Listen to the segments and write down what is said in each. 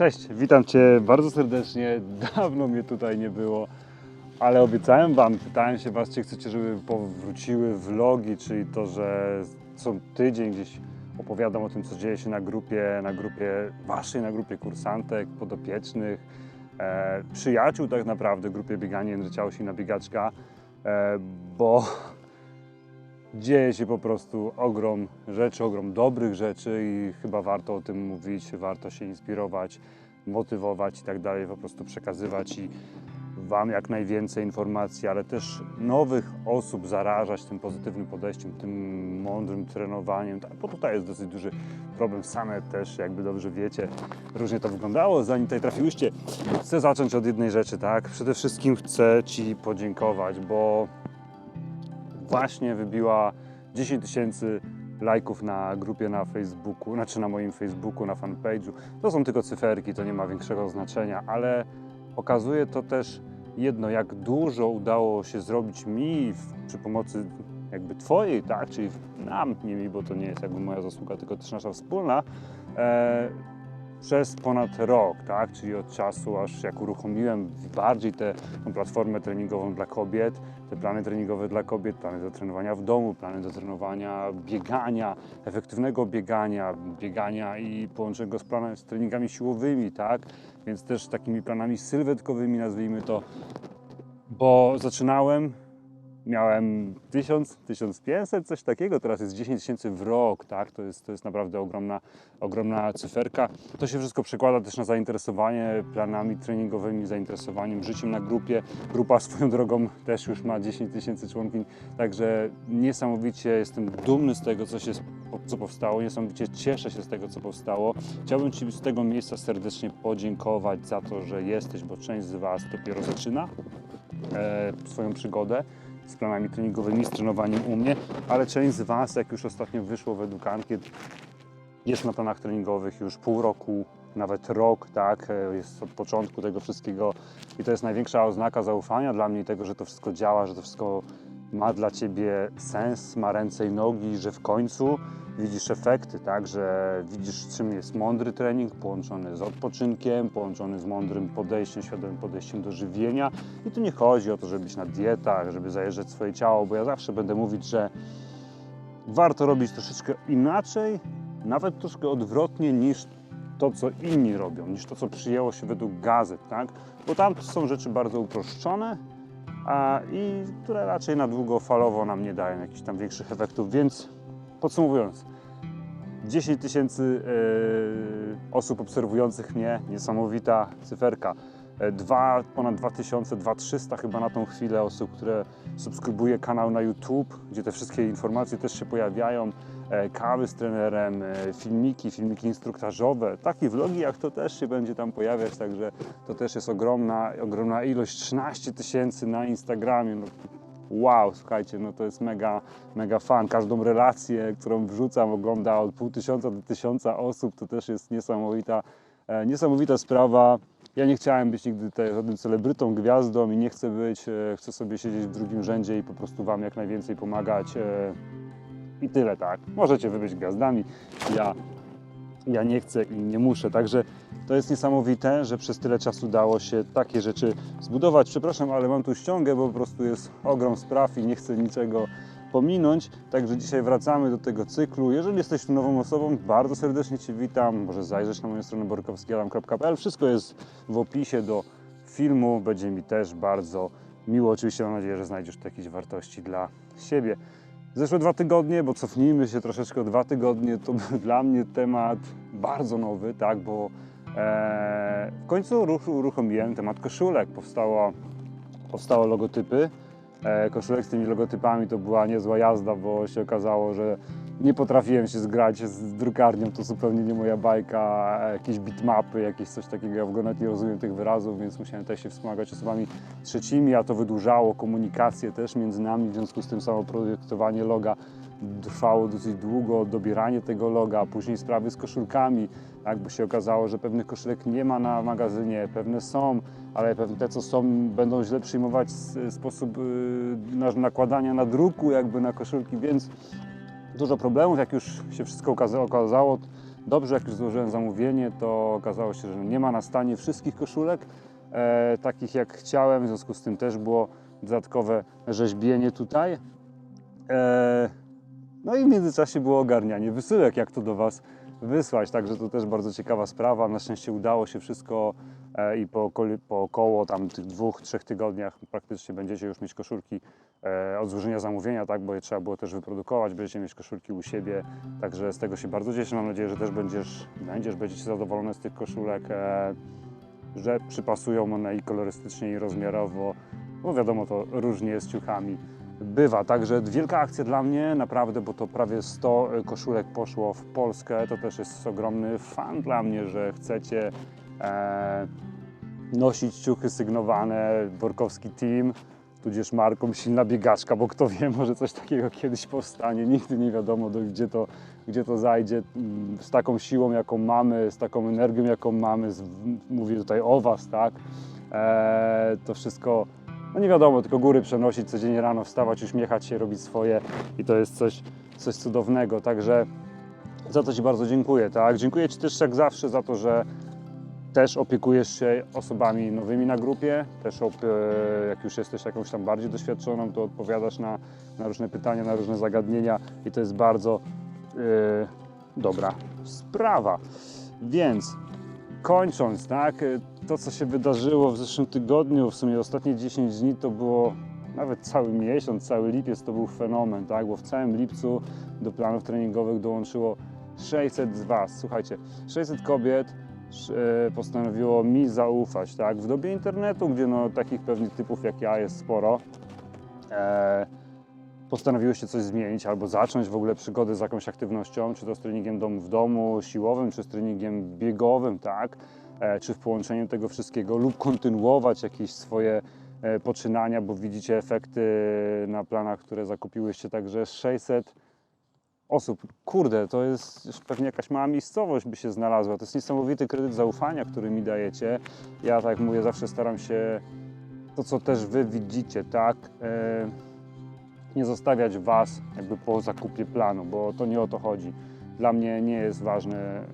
Cześć, witam Cię bardzo serdecznie. Dawno mnie tutaj nie było, ale obiecałem Wam, pytałem się Was, czy chcecie, żeby powróciły vlogi, czyli to, że co tydzień gdzieś opowiadam o tym, co dzieje się na grupie, na grupie Waszej, na grupie kursantek, podopiecznych, e, przyjaciół tak naprawdę, grupie Bieganie Jędrzeciałsi na Biegaczka, e, bo dzieje się po prostu ogrom rzeczy, ogrom dobrych rzeczy i chyba warto o tym mówić, warto się inspirować, motywować i tak dalej, po prostu przekazywać i Wam jak najwięcej informacji, ale też nowych osób zarażać tym pozytywnym podejściem, tym mądrym trenowaniem, bo tutaj jest dosyć duży problem, same też jakby dobrze wiecie, różnie to wyglądało, zanim tutaj trafiłyście. Chcę zacząć od jednej rzeczy, tak? Przede wszystkim chcę Ci podziękować, bo właśnie wybiła 10 tysięcy lajków na grupie na Facebooku, znaczy na moim Facebooku, na fanpage'u. To są tylko cyferki, to nie ma większego znaczenia, ale pokazuje to też jedno, jak dużo udało się zrobić mi przy pomocy jakby Twojej, tak, czyli nam, nie mi, bo to nie jest jakby moja zasługa, tylko też nasza wspólna, e, przez ponad rok, tak? czyli od czasu, aż jak uruchomiłem bardziej tę platformę treningową dla kobiet, te plany treningowe dla kobiet, plany do trenowania w domu, plany do trenowania biegania, efektywnego biegania, biegania i połączenia go z, planami, z treningami siłowymi, tak? Więc też takimi planami sylwetkowymi, nazwijmy to, bo zaczynałem miałem 1000, 1500, coś takiego, teraz jest 10 tysięcy w rok, tak? To jest, to jest naprawdę ogromna, ogromna cyferka. To się wszystko przekłada też na zainteresowanie planami treningowymi, zainteresowaniem życiem na grupie. Grupa swoją drogą też już ma 10 tysięcy członkiń, także niesamowicie jestem dumny z tego, co się co powstało, niesamowicie cieszę się z tego, co powstało. Chciałbym Ci z tego miejsca serdecznie podziękować za to, że jesteś, bo część z Was dopiero zaczyna e, swoją przygodę z planami treningowymi, z trenowaniem u mnie, ale część z Was, jak już ostatnio wyszło w Edukankiet, jest na planach treningowych już pół roku, nawet rok, tak, e, jest od początku tego wszystkiego i to jest największa oznaka zaufania dla mnie tego, że to wszystko działa, że to wszystko ma dla Ciebie sens, ma ręce i nogi, że w końcu widzisz efekty, tak, że widzisz czym jest mądry trening połączony z odpoczynkiem, połączony z mądrym podejściem, świadomym podejściem do żywienia i tu nie chodzi o to, żeby być na dietach, żeby zajeżdżać swoje ciało, bo ja zawsze będę mówić, że warto robić troszeczkę inaczej, nawet troszkę odwrotnie niż to, co inni robią, niż to, co przyjęło się według gazet, tak? Bo tam są rzeczy bardzo uproszczone i które raczej na długofalowo nam nie dają jakichś tam większych efektów, więc podsumowując, 10 tysięcy e, osób obserwujących mnie, niesamowita cyferka. E, Dwa, ponad 2000, 2300 chyba na tą chwilę osób, które subskrybuje kanał na YouTube, gdzie te wszystkie informacje też się pojawiają. E, Kawy z trenerem, e, filmiki, filmiki instruktażowe, takie vlogi jak to też się będzie tam pojawiać, także to też jest ogromna, ogromna ilość, 13 tysięcy na Instagramie. No, wow, słuchajcie, no to jest mega, mega fan. Każdą relację, którą wrzucam, ogląda od pół tysiąca do tysiąca osób, to też jest niesamowita, niesamowita sprawa. Ja nie chciałem być nigdy tutaj żadnym celebrytą, gwiazdą i nie chcę być, e, chcę sobie siedzieć w drugim rzędzie i po prostu Wam jak najwięcej pomagać. e, I tyle, tak. Możecie wy być gwiazdami, ja, ja nie chcę i nie muszę, także to jest niesamowite, że przez tyle czasu dało się takie rzeczy zbudować. Przepraszam, ale mam tu ściągę, bo po prostu jest ogrom spraw i nie chcę niczego pominąć. Także dzisiaj wracamy do tego cyklu. Jeżeli jesteś tu nową osobą, bardzo serdecznie Cię witam. Może zajrzeć na moją stronę borkowskialam.pl. Wszystko jest w opisie do filmu. Będzie mi też bardzo miło. Oczywiście mam nadzieję, że znajdziesz tu jakieś wartości dla siebie. Zeszłe dwa tygodnie, bo cofnijmy się troszeczkę o dwa tygodnie, to był dla mnie temat bardzo nowy, tak, bo e, w końcu uruch- uruchomiłem temat koszulek. Powstało, powstało logotypy. E, koszulek z tymi logotypami to była niezła jazda, bo się okazało, że nie potrafiłem się zgrać z drukarnią, to zupełnie nie moja bajka, e, jakieś bitmapy, jakieś coś takiego, ja w ogóle nie rozumiem tych wyrazów, więc musiałem też się wspomagać osobami trzecimi, a to wydłużało komunikację też między nami, w związku z tym samo projektowanie loga trwało dosyć długo, dobieranie tego loga, później sprawy z koszulkami, jakby się okazało, że pewnych koszulek nie ma na magazynie, pewne są, ale pewne te, co są, będą źle przyjmować sposób y, na- nakładania na druku jakby na koszulki, więc dużo problemów, jak już się wszystko okaza- okazało, Dobrze, jak już złożyłem zamówienie, to okazało się, że nie ma na stanie wszystkich koszulek, e, takich jak chciałem, w związku z tym też było dodatkowe rzeźbienie tutaj. E, no i w międzyczasie było ogarnianie wysyłek, jak to do Was wysłać, także to też bardzo ciekawa sprawa. Na szczęście udało się wszystko e, i po, po około tam tych dwóch, trzech tygodniach praktycznie będziecie już mieć koszulki e, od złożenia zamówienia, tak, bo je trzeba było też wyprodukować, będziecie mieć koszulki u siebie, także z tego się bardzo cieszę. Mam nadzieję, że też będziesz, będziesz będziecie zadowolony z tych koszulek, e, że przypasują one i kolorystycznie, i rozmiarowo, bo wiadomo, to różnie z ciuchami bywa. Także wielka akcja dla mnie, naprawdę, bo to prawie 100 koszulek poszło w Polskę. To też jest ogromny fan dla mnie, że chcecie e, nosić ciuchy sygnowane Borkowski Team, tudzież marką Silna Biegaczka, bo kto wie, może coś takiego kiedyś powstanie. Nigdy nie wiadomo, do, gdzie, to, gdzie to zajdzie. Mm, Z taką siłą, jaką mamy, z taką energią, jaką mamy, z, mówię tutaj o Was, tak? E, to wszystko no nie wiadomo, tylko góry przenosić, codziennie rano wstawać, uśmiechać się, robić swoje i to jest coś, coś cudownego. Także za to Ci bardzo dziękuję. Tak? Dziękuję Ci też jak zawsze za to, że też opiekujesz się osobami nowymi na grupie, też e, jak już jesteś jakąś tam bardziej doświadczoną, to odpowiadasz na, na różne pytania, na różne zagadnienia i to jest bardzo e, dobra sprawa. Więc kończąc, tak, y, to co się wydarzyło w zeszłym tygodniu, w sumie ostatnie 10 dni to było nawet cały miesiąc, cały lipiec to był fenomen, tak, bo w całym lipcu do planów treningowych dołączyło 600 z Was. Słuchajcie, 600 kobiet e, postanowiło mi zaufać, tak, w dobie internetu, gdzie no takich pewnych typów jak ja jest sporo. E, postanowiły się coś zmienić albo zacząć w ogóle przygodę z jakąś aktywnością, czy to z treningiem domu w domu, siłowym, czy z treningiem biegowym, tak? E, czy w połączeniu tego wszystkiego, lub kontynuować jakieś swoje e, poczynania, bo widzicie efekty na planach, które zakupiłyście, także 600 osób. Kurde, to jest już pewnie jakaś mała miejscowość by się znalazła. To jest niesamowity kredyt zaufania, który mi dajecie. Ja, tak jak mówię, zawsze staram się to, co też Wy widzicie, tak? E, nie zostawiać Was jakby po zakupie planu, bo to nie o to chodzi. Dla mnie nie jest ważne,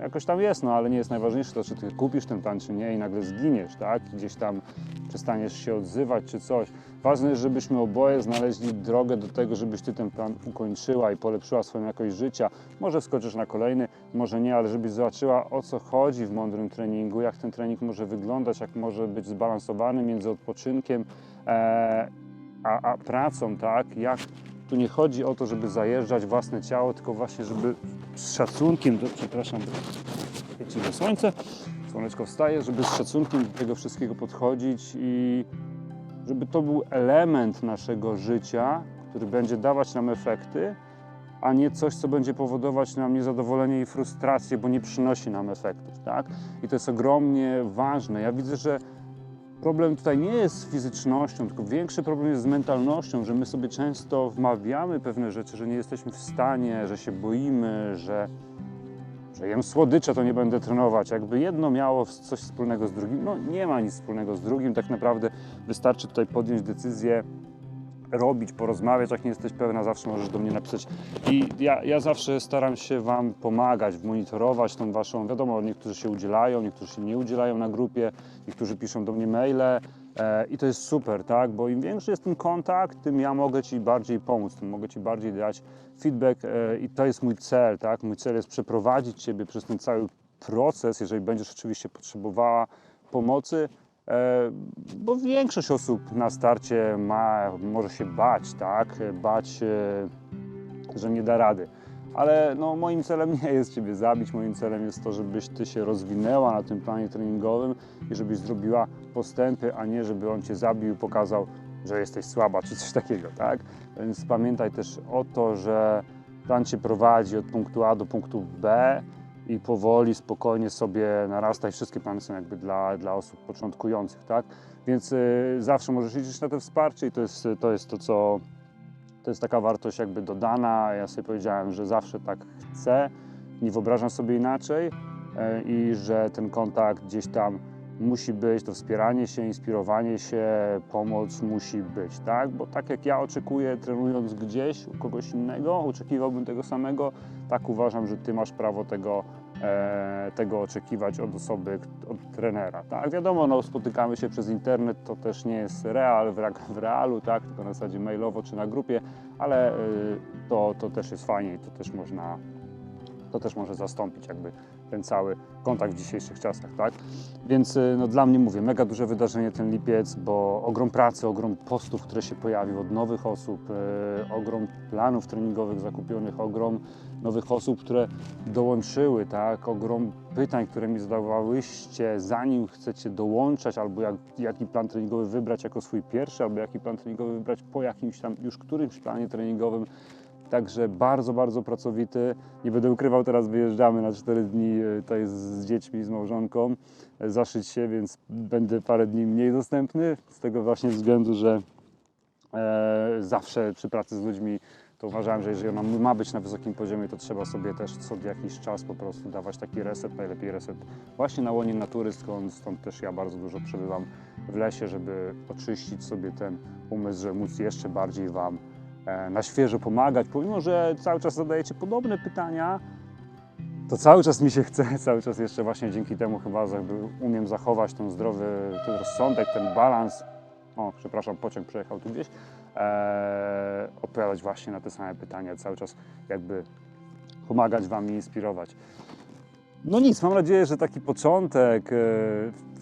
jakoś tam jest, no ale nie jest najważniejsze to, czy Ty kupisz ten plan, czy nie i nagle zginiesz, tak? Gdzieś tam przestaniesz się odzywać, czy coś. Ważne jest, żebyśmy oboje znaleźli drogę do tego, żebyś Ty ten plan ukończyła i polepszyła swoją jakość życia. Może wskoczysz na kolejny, może nie, ale żebyś zobaczyła o co chodzi w mądrym treningu, jak ten trening może wyglądać, jak może być zbalansowany między odpoczynkiem e, a, a pracą, tak? Jak tu nie chodzi o to, żeby zajeżdżać własne ciało, tylko właśnie, żeby z szacunkiem, do, przepraszam, świeci na słońce, słoneczko wstaje, żeby z szacunkiem do tego wszystkiego podchodzić i żeby to był element naszego życia, który będzie dawać nam efekty, a nie coś, co będzie powodować nam niezadowolenie i frustrację, bo nie przynosi nam efektów, tak? I to jest ogromnie ważne. Ja widzę, że problem tutaj nie jest z fizycznością, tylko większy problem jest z mentalnością, że my sobie często wmawiamy pewne rzeczy, że nie jesteśmy w stanie, że się boimy, że, że jem słodycze, to nie będę trenować. Jakby jedno miało coś wspólnego z drugim, no nie ma nic wspólnego z drugim. Tak naprawdę wystarczy tutaj podjąć decyzję, robić, porozmawiać. Jak nie jesteś pewna, zawsze możesz do mnie napisać. I ja, ja zawsze staram się Wam pomagać, monitorować tą Waszą, wiadomo, niektórzy się udzielają, niektórzy się nie udzielają na grupie, niektórzy piszą do mnie maile e, i to jest super, tak? Bo im większy jest ten kontakt, tym ja mogę Ci bardziej pomóc, tym mogę Ci bardziej dać feedback e, i to jest mój cel, tak? Mój cel jest przeprowadzić Ciebie przez ten cały proces, jeżeli będziesz oczywiście potrzebowała pomocy, bo większość osób na starcie ma, może się bać, tak? Bać, e, że nie da rady. Ale no, moim celem nie jest Ciebie zabić, moim celem jest to, żebyś Ty się rozwinęła na tym planie treningowym i żebyś zrobiła postępy, a nie żeby on Cię zabił i pokazał, że jesteś słaba czy coś takiego, tak? Więc pamiętaj też o to, że plan Cię prowadzi od punktu A do punktu B i powoli, spokojnie sobie narastaj. Wszystkie plany są jakby dla, dla osób początkujących, tak? Więc y, zawsze możesz liczyć na to wsparcie i to jest to, jest to co to jest taka wartość jakby dodana. Ja sobie powiedziałem, że zawsze tak chcę, nie wyobrażam sobie inaczej e, i że ten kontakt gdzieś tam musi być, to wspieranie się, inspirowanie się, pomoc musi być, tak? Bo tak jak ja oczekuję, trenując gdzieś u kogoś innego, oczekiwałbym tego samego, tak uważam, że Ty masz prawo tego e, tego oczekiwać od osoby, od trenera. Tak? Wiadomo, no, spotykamy się przez internet, to też nie jest real w, re- w realu, tak? tylko na zasadzie mailowo czy na grupie, ale y, to, to też jest fajnie i to też można to też może zastąpić jakby ten cały kontakt w dzisiejszych czasach, tak? Więc y, no, dla mnie mówię, mega duże wydarzenie ten lipiec, bo ogrom pracy, ogrom postów, które się pojawił od nowych osób, y, ogrom planów treningowych zakupionych, ogrom nowych osób, które dołączyły, tak? Ogrom pytań, które mi zadawałyście, zanim chcecie dołączać, albo jak, jaki plan treningowy wybrać jako swój pierwszy, albo jaki plan treningowy wybrać po jakimś tam już którymś planie treningowym. Także bardzo, bardzo pracowity. Nie będę ukrywał, teraz wyjeżdżamy na 4 dni, e, jest z dziećmi, z małżonką, e, zaszyć się, więc będę parę dni mniej dostępny, z tego właśnie względu, że e, zawsze przy pracy z ludźmi to uważałem, że jeżeli ona ma być na wysokim poziomie, to trzeba sobie też co jakiś czas po prostu dawać taki reset, najlepiej reset właśnie na łonie natury, skąd, stąd też ja bardzo dużo przebywam w lesie, żeby oczyścić sobie ten umysł, żeby móc jeszcze bardziej Wam na świeżo pomagać, pomimo, że cały czas zadajecie podobne pytania, to cały czas mi się chce, cały czas jeszcze właśnie dzięki temu chyba umiem zachować ten zdrowy, ten rozsądek, ten balans. O, przepraszam, pociąg przejechał tu gdzieś. E, odpowiadać właśnie na te same pytania, cały czas jakby pomagać Wam i inspirować. No nic, mam nadzieję, że taki początek, e,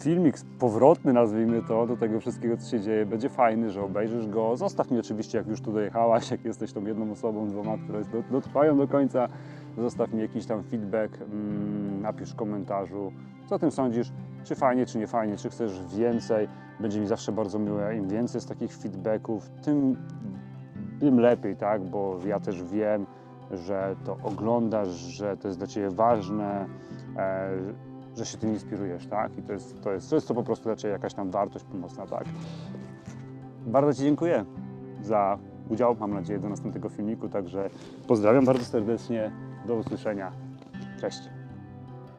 filmik powrotny, nazwijmy to, do tego wszystkiego, co się dzieje, będzie fajny, że obejrzysz go. Zostaw mi oczywiście, jak już tu dojechałaś, jak jesteś tą jedną osobą, dwoma, które do- dotrwają do końca, zostaw mi jakiś tam feedback, mm, napisz w komentarzu, co o tym sądzisz, czy fajnie, czy nie fajnie, czy chcesz więcej. Będzie mi zawsze bardzo miłe, im więcej z takich feedbacków, tym, tym lepiej, tak, bo ja też wiem, że to oglądasz, że to jest dla Ciebie ważne, e, że się tym inspirujesz, tak? I to jest, to jest, to jest to po prostu dla Ciebie jakaś tam wartość pomocna, tak? Bardzo Ci dziękuję za udział, mam nadzieję, do następnego filmiku, także pozdrawiam bardzo serdecznie, do usłyszenia, cześć!